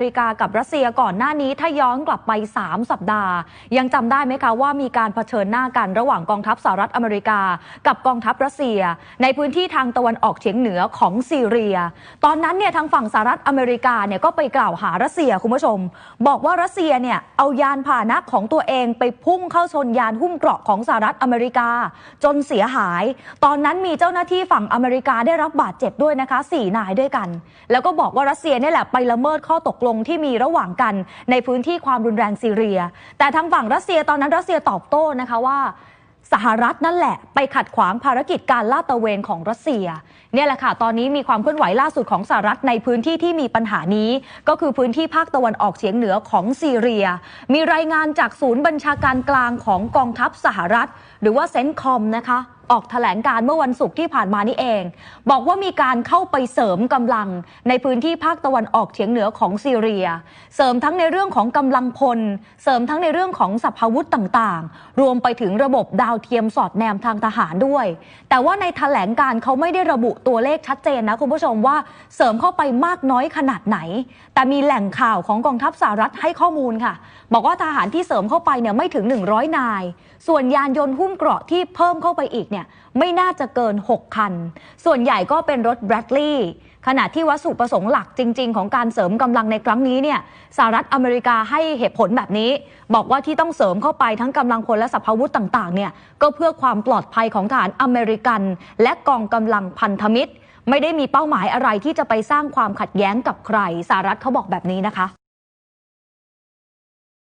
อเมริกากับรัสเซียก่อนหน้านี้ถ้าย้อนกลับไป 3 สัปดาห์ ยังจำได้ไหมคะว่ามีการเผชิญหน้ากันระหว่างกองทัพสหรัฐอเมริกา กับกองทัพรัสเซีย ในพื้นที่ทางตะวันออกเฉียงเหนือของซีเรีย ตอนนั้นเนี่ยทางฝั่งสหรัฐอเมริกาเนี่ยก็ไปกล่าวหารัสเซียคุณผู้ชม บอกว่ารัสเซียเนี่ยเอายานพาหนะของตัวเองไปพุ่งเข้าชนยานหุ้มเกราะของสหรัฐอเมริกา จนเสียหาย ตอนนั้นมีเจ้าหน้าที่ฝั่งอเมริกาได้รับบาดเจ็บด้วยนะคะสี่นายด้วยกัน แล้วก็บอกว่ารัสเซียเนี่ยแหละไปละเมิดข้อตกลงที่มีระหว่างกันในพื้นที่ความรุนแรงซีเรีย แต่ทางฝั่งรัสเซียตอนนั้นรัสเซียตอบโต้นะคะว่าสหรัฐนั่นแหละ ไปขัดขวางภารกิจการลาดตระเวนของรัสเซีย เนี่ยแหละค่ะ ตอนนี้มีความเคลื่อนไหวล่าสุดของสหรัฐในพื้นที่ที่มีปัญหานี้ ก็คือพื้นที่ภาคตะวันออกเฉียงเหนือของซีเรีย มีรายงานจากศูนย์บัญชาการกลางของกองทัพสหรัฐ หรือว่าเซนคอมนะคะ ออกแถลงการเมื่อวันศุกร์ที่ผ่านมานี่เอง บอกว่ามีการเข้าไปเสริมกำลังในพื้นที่ภาคตะวันออกเฉียงเหนือของซีเรีย เสริมทั้งในเรื่องของกำลังพล เสริมทั้งในเรื่องของสัพพวุธต่างๆ รวมไปถึงระบบดาวเทียมสอดแนมทางทหารด้วย แต่ว่าในแถลงการเขาไม่ได้ระบุตัวเลขชัดเจนนะคุณผู้ชมว่าเสริมเข้าไปมากน้อยขนาดไหน แต่มีแหล่งข่าวของกองทัพสหรัฐให้ข้อมูลค่ะ บอกว่าทหารที่เสริมเข้าไปเนี่ยไม่ถึง 100 นาย ส่วนยานยนต์หุ้มเกราะที่เพิ่มเข้าไปอีกเนี่ยไม่น่าจะเกิน 6 คัน ส่วนใหญ่ก็เป็นรถแบรดลีย์ขณะที่วัตถุประสงค์หลักจริง ๆ ของการเสริมกำลังในครั้งนี้เนี่ยสหรัฐอเมริกาให้เหตุผลแบบนี้ บอกว่าที่ต้องเสริมเข้าไปทั้งกำลังพลและสัพพาวุธต่างๆเนี่ยก็เพื่อความปลอดภัยของทหารอเมริกัน และกองกำลังพันธมิตร ไม่ได้มีเป้าหมายอะไรที่จะไปสร้างความขัดแย้งกับใครสหรัฐเขาบอกแบบนี้นะคะ